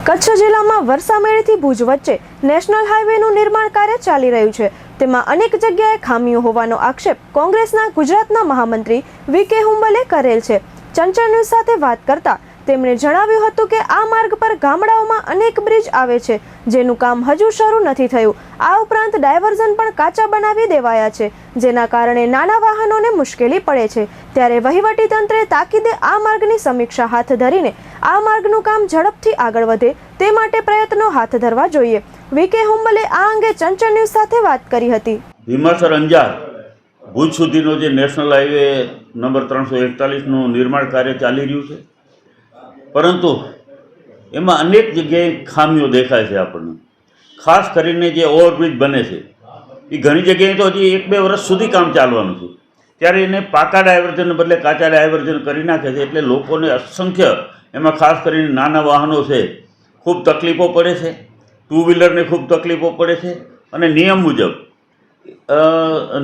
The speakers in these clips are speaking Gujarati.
કચ્છ જિલ્લામાં વરસામેડીથી ભુજ વચ્ચે નેશનલ હાઈવેનું નિર્માણ કાર્ય ચાલી રહ્યું છે. તેમાં અનેક જગ્યાએ ખામીઓ હોવાનો આક્ષેપ કોંગ્રેસના ગુજરાતના મહામંત્રી વી કે હુંબલે કરેલ છે. ચંચળ ન્યૂઝ સાથે વાત કરતા તેમણે જણાવ્યું હતું કે આ માર્ગ પર ગામડાઓમાં અનેક બ્રિજ આવે છે, જેનું કામ હજુ શરૂ નથી થયું. આ ઉપરાંત ડાયવર્ઝન પણ કાચા બનાવી દેવાયા છે, જેના કારણે નાના વાહનોને મુશ્કેલી પડે છે. ત્યારે વહીવટીતંત્રે તાકીદે આ માર્ગની સમીક્ષા હાથ ધરીને આ માર્ગનું કામ ઝડપથી આગળ વધે તે માટે પ્રયત્નો હાથ ધરવા જોઈએ. વીકે હુંબલે આ અંગે ચંચળ ન્યૂઝ સાથે વાત કરી હતી. ભીમાસર અંજાર, ભુજ સુધીનો જે નેશનલ હાઈવે નંબર ત્રણસો એકતાલીસનું નિર્માણ કાર્ય ચાલી રહ્યું છે. પરંતુ એમાં અનેક જગ્યાએ ખામીઓ દેખાય છે આપણને. ખાસ કરીને જે ઓવરબ્રિજ બને છે, એ ઘણી જગ્યાએ તો હજી એક બે વર્ષ સુધી કામ ચાલવાનું છે. ત્યારે એને પાકા ડાયવર્ઝન બદલે કાચા ડાયવર્ઝન કરી નાખે છે એટલે લોકોને અસંખ્ય એમાં ખાસ કરીને નાના વાહનો છે, ખૂબ તકલીફો પડે છે ટુ વ્હીલરને ખૂબ તકલીફો પડે છે અને નિયમ મુજબ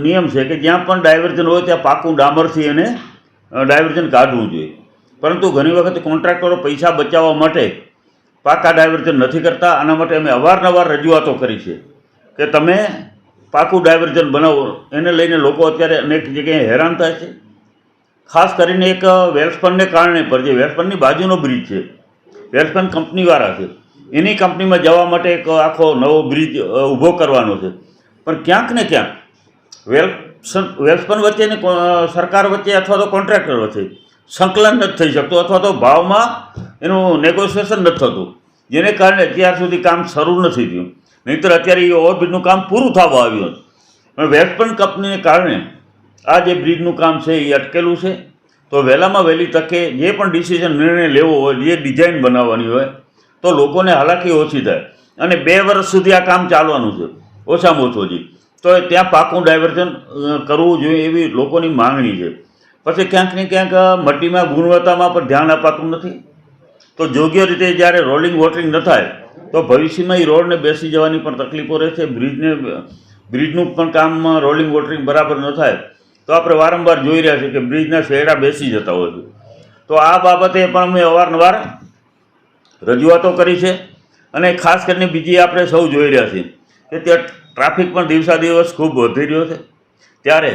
નિયમ છે કે જ્યાં પણ ડાયવર્ઝન હોય ત્યાં પાકું ડામરથી એને ડાયવર્ઝન કાઢવું જોઈએ. પરંતુ ઘણી વખત કોન્ટ્રાક્ટરો પૈસા બચાવવા માટે પાકા ડાયવર્ઝન નથી કરતા, આના માટે અમે અવારનવાર રજૂઆતો કરી છે કે તમે પાકું ડાયવર્ઝન બનાવો. એને લઈને લોકો અત્યારે અનેક જગ્યાએ હેરાન થાય છે. ખાસ કરીને એક વેલ્સપનને કારણે પર જે વેલ્સપનની બાજુનો બ્રિજ છે વેલ્સપન કંપનીવાળા છે, એની કંપનીમાં જવા માટે એક આખો નવો બ્રિજ ઊભો કરવાનો છે. પણ ક્યાંક ને ક્યાંક વેલ્સન વેલ્સપન વચ્ચે સરકાર વચ્ચે અથવા તો કોન્ટ્રાક્ટર વચ્ચે સંકલન નથી થઈ શકતું અથવા તો ભાવમાં એનું નેગોશિએશન નથી થતું. જેને કારણે અત્યાર સુધી કામ શરૂ નથી થયું. નહીંતર અત્યારે એ ઓવરબ્રિજનું કામ પૂરું થવા આવ્યું હતું. પણ વેલ્સપન કંપનીને કારણે આ જે બ્રિજનું કામ છે એ અટકેલું છે. તો વહેલામાં વહેલી તકે જે પણ ડિસિઝન નિર્ણય લેવો હોય, જે ડિઝાઇન બનાવવાની હોય, તો લોકોને હાલાકી ઓછી થાય. અને બે વર્ષ સુધી આ કામ ચાલવાનું છે. ઓછામાં ઓછું હજી. તો ત્યાં પાકું ડાયવર્ઝન કરવું જોઈએ એવી લોકોની માંગણી છે. પછી ક્યાંક ને ક્યાંક મટીમાં ગુણવત્તામાં પણ ધ્યાન અપાતું નથી. તો યોગ્ય રીતે જ્યારે રોલિંગ વોટરિંગ ન થાય, તો ભવિષ્યમાં એ રોડને બેસી જવાની પણ તકલીફો રહે છે. બ્રિજને, બ્રિજનું પણ કામમાં રોલિંગ વોટરિંગ બરાબર ન થાય, તો આપણે વારંવાર જોઈ રહ્યા છીએ કે બ્રિજના શેડા બેસી જતા હોય છે. તો આ બાબતે પણ અમે અવારનવાર રજૂઆતો કરી છે અને ખાસ કરીને બીજી આપણે સૌ જોઈ રહ્યા છીએ કે ત્યાં ટ્રાફિક પણ દિવસા દિવસ ખૂબ વધી રહ્યો છે. ત્યારે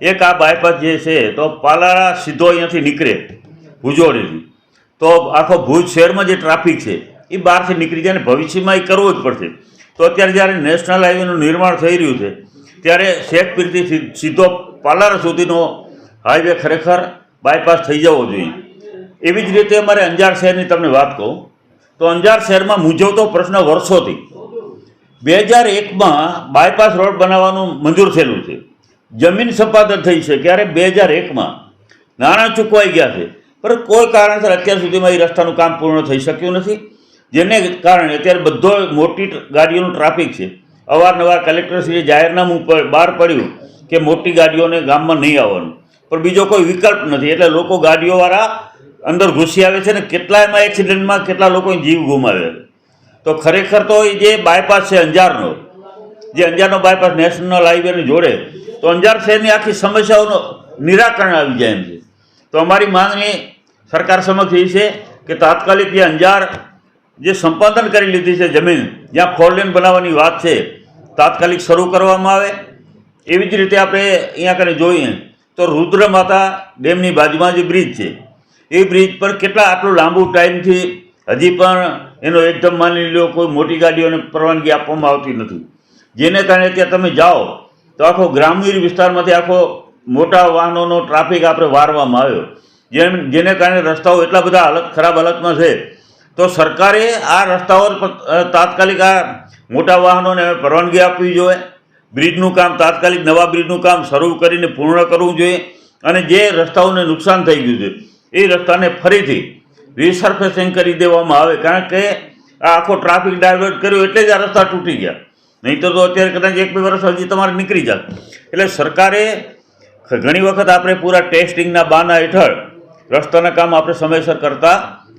એક આ બાયપાસ જે છે, તો પાલારા સીધો અહીંયાથી નીકળે ભુજોડીથી તો આખો ભુજ શહેરમાં જે ટ્રાફિક છે, એ બહારથી નીકળી જાય ને ભવિષ્યમાં એ કરવું જ પડશે. તો અત્યારે જ્યારે નેશનલ હાઈવેનું નિર્માણ થઈ રહ્યું છે, ત્યારે શેખપીરથી સીધો પાલારા સુધીનો હાઈવે ખરેખર બાયપાસ થઈ જવો જોઈએ. એવી જ રીતે અમારે અંજાર શહેરની તમને વાત કહું, તો અંજાર શહેરમાં મૂંઝવતો પ્રશ્ન વર્ષોથી. બે હજાર એકમાં બાયપાસ રોડ બનાવવાનું મંજૂર થયેલું છે. જમીન સંપાદન થઈ છે ક્યારે? બે હજાર એકમાં. નાણાં ચૂકવાઈ ગયા છે. પણ કોઈ કારણસર અત્યાર સુધીમાં એ રસ્તાનું કામ પૂર્ણ થઈ શક્યું નથી. જેને કારણે અત્યારે બધો મોટી ગાડીઓનું ટ્રાફિક છે. અવારનવાર કલેક્ટરશ્રીએ જાહેરનામું પર બહાર પડ્યું કે મોટી ગાડીઓને ગામમાં નહીં આવવાનું. પણ બીજો કોઈ વિકલ્પ નથી. એટલે લોકો ગાડીઓવાળા અંદર ઘૂસી આવે છે ને કેટલા એમાં એક્સિડન્ટમાં કેટલા લોકોએ જીવ ગુમાવે છે. તો ખરેખર તો એ જે બાયપાસ છે અંજારનો જે અંજારનો બાયપાસ નેશનલ હાઈવેની જોડે, તો અંજાર શહેરની આખી સમસ્યાઓનો નિરાકરણ આવી જાય એમ છે. તો અમારી માંગણી સરકાર સમક્ષ એ છે કે તાત્કાલિક જે અંજાર જે સંપાદન કરી લીધી છે જમીન, જ્યાં ફોરલેન બનાવવાની વાત છે, તાત્કાલિક શરૂ કરવામાં આવે. એવી જ રીતે આપણે અહીંયા કને જોઈએ તો રુદ્ર માતા ડેમની બાજુમાં જે બ્રિજ છે, એ બ્રિજ પર કેટલા આટલું લાંબુ ટાઈમથી હજી પણ એનો એકદમ માની લો કોઈ મોટી ગાડીઓને પરવાનગી આપવામાં આવતી નથી. જેને કારણે ત્યાં તમે જાઓ, તો આખો ગ્રામીણ વિસ્તારમાંથી આખો મોટા વાહનોનો ટ્રાફિક આપણે વારવામાં આવ્યો. જેમ, જેને કારણે રસ્તાઓ એટલા બધા હાલત, ખરાબ હાલતમાં છે. તો સરકારે આ રસ્તાઓ તાત્કાલિક આ મોટા વાહનોને પરવાનગી આપવી જોઈએ. બ્રિજનું કામ, તાત્કાલિક નવા બ્રિજનું કામ શરૂ કરીને પૂર્ણ કરવું જોઈએ અને જે રસ્તાઓને નુકસાન થઈ ગયું છે, એ રસ્તાને ફરીથી રિસર્ફેસિંગ કરી દેવામાં આવે. કારણ કે આ આખો ટ્રાફિક ડાયવર્ટ કર્યો એટલે જ આ રસ્તા તૂટી ગયા. નહીં તો અત્યારે કદાચ એક બે વર્ષ હજી તમારે નીકળી જાત. એટલે સરકારે ઘણી વખત આપણે પૂરા ટેસ્ટિંગના બાના હેઠળ રસ્તાના કામ આપણે સમયસર કરતા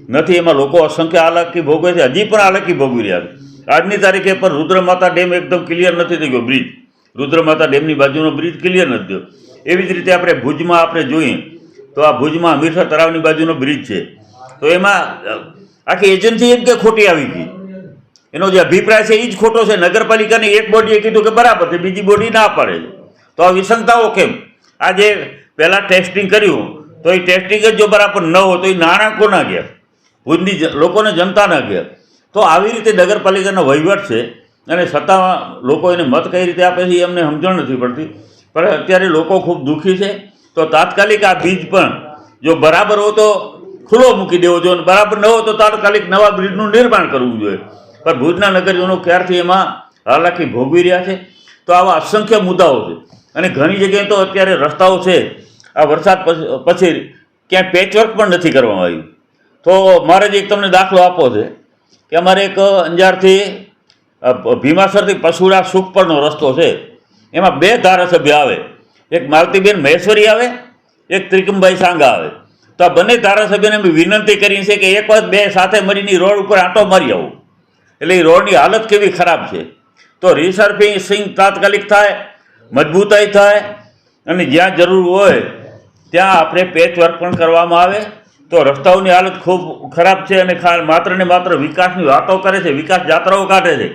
નથી. એમાં લોકો અસંખ્ય હાલાકી ભોગવે છે. હજી પણ હાલાકી ભોગવી રહ્યા છે. આજની તારીખે પણ રુદ્રમાતા ડેમ એકદમ ક્લિયર નથી થઈ ગયો. બ્રિજ. રુદ્રમાતા ડેમની બાજુનો બ્રિજ ક્લિયર નથી થયો. એવી જ રીતે આપણે ભુજમાં આપણે જોઈએ તો આ ભુજમાં હમીરસર તળાવની બાજુનો બ્રિજ છે. તો એમાં આખી એજન્સી એમ કે ખોટી આવી ગઈ. એનો જે અભિપ્રાય છે એ જ ખોટો છે. નગરપાલિકાની એક બોડીએ કીધું કે બરાબર છે, બીજી બોડી ના પાડે તો આ વિસંગતાઓ કેમ? આ જે પહેલાં ટેસ્ટિંગ કર્યું, તો એ ટેસ્ટિંગ જ જો બરાબર ન હોય તો એ નાણાં કોના ગયા ભુજની લોકોને જનતાના ગયા તો આવી રીતે નગરપાલિકાનો વહીવટ છે અને છતાં લોકો એને મત કઈ રીતે આપે છે એ અમને સમજણ નથી પડતી. પણ અત્યારે લોકો ખૂબ દુઃખી છે. તો તાત્કાલિક આ બીજ પણ જો બરાબર હો તો ખુલ્લો મૂકી દેવો જોઈએ બરાબર ન હો તો તાત્કાલિક નવા બ્રિજનું નિર્માણ કરવું જોઈએ. પણ ભુજના નગરજનો ક્યારથી એમાં હાલાકી ભોગવી રહ્યા છે? તો આવા અસંખ્ય મુદ્દાઓ છે. અને ઘણી જગ્યાએ તો અત્યારે રસ્તાઓ છે. આ વરસાદ પછી ક્યાંય પેચવર્ક પણ નથી કરવામાં આવ્યું. તો મારે જ એક તમને દાખલો આપવો છે કે અમારે એક અંજારથી ભીમાસરથી પશુડા સુખપરનો રસ્તો છે. એમાં બે ધારાસભ્ય આવે. એક માલતીબેન મહેશ્વરી આવે, એક ત્રિકમભાઈ સાંગા આવે. તો આ બંને ધારાસભ્યને વિનંતી કરી છે કે એક વખત બે સાથે મળીને રોડ ઉપર આંટો મારી આવો. એટલે એ રોડની હાલત કેવી ખરાબ છે? તો રિસર્ફિંગ તાત્કાલિક થાય, મજબૂતાઈ થાય, અને જ્યાં જરૂર હોય ત્યાં આપણે પેચ વર્ક પણ કરવામાં આવે. તો રસ્તાઓની હાલત ખૂબ ખરાબ છે અને માત્ર ને માત્ર વિકાસની વાતો કરે છે, વિકાસ જાત્રાઓ કાઢે છે.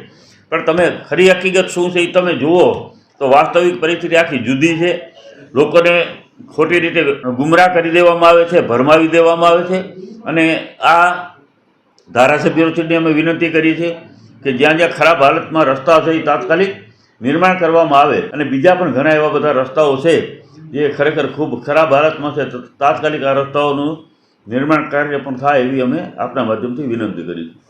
પણ તમે ખરી હકીકત શું છે એ તમે જુઓ, તો વાસ્તવિક પરિસ્થિતિ આખી જુદી છે. લોકોને ખોટી રીતે ગુમરાહ કરી દેવામાં આવે છે, ભરમાવી દેવામાં આવે છે. અને આ ધારાસભ્યો સુધી અમે વિનંતી કરી છે કે જ્યાં જ્યાં ખરાબ હાલતમાં રસ્તા છે એ તાત્કાલિક નિર્માણ કરવામાં આવે અને બીજા પણ ઘણા એવા બધા રસ્તાઓ છે જે ખરેખર ખૂબ ખરાબ હાલતમાં છે તાત્કાલિક આ રસ્તાઓનું નિર્માણ કાર્ય પણ થાય એવી અમે આપના માધ્યમથી વિનંતી કરી છે.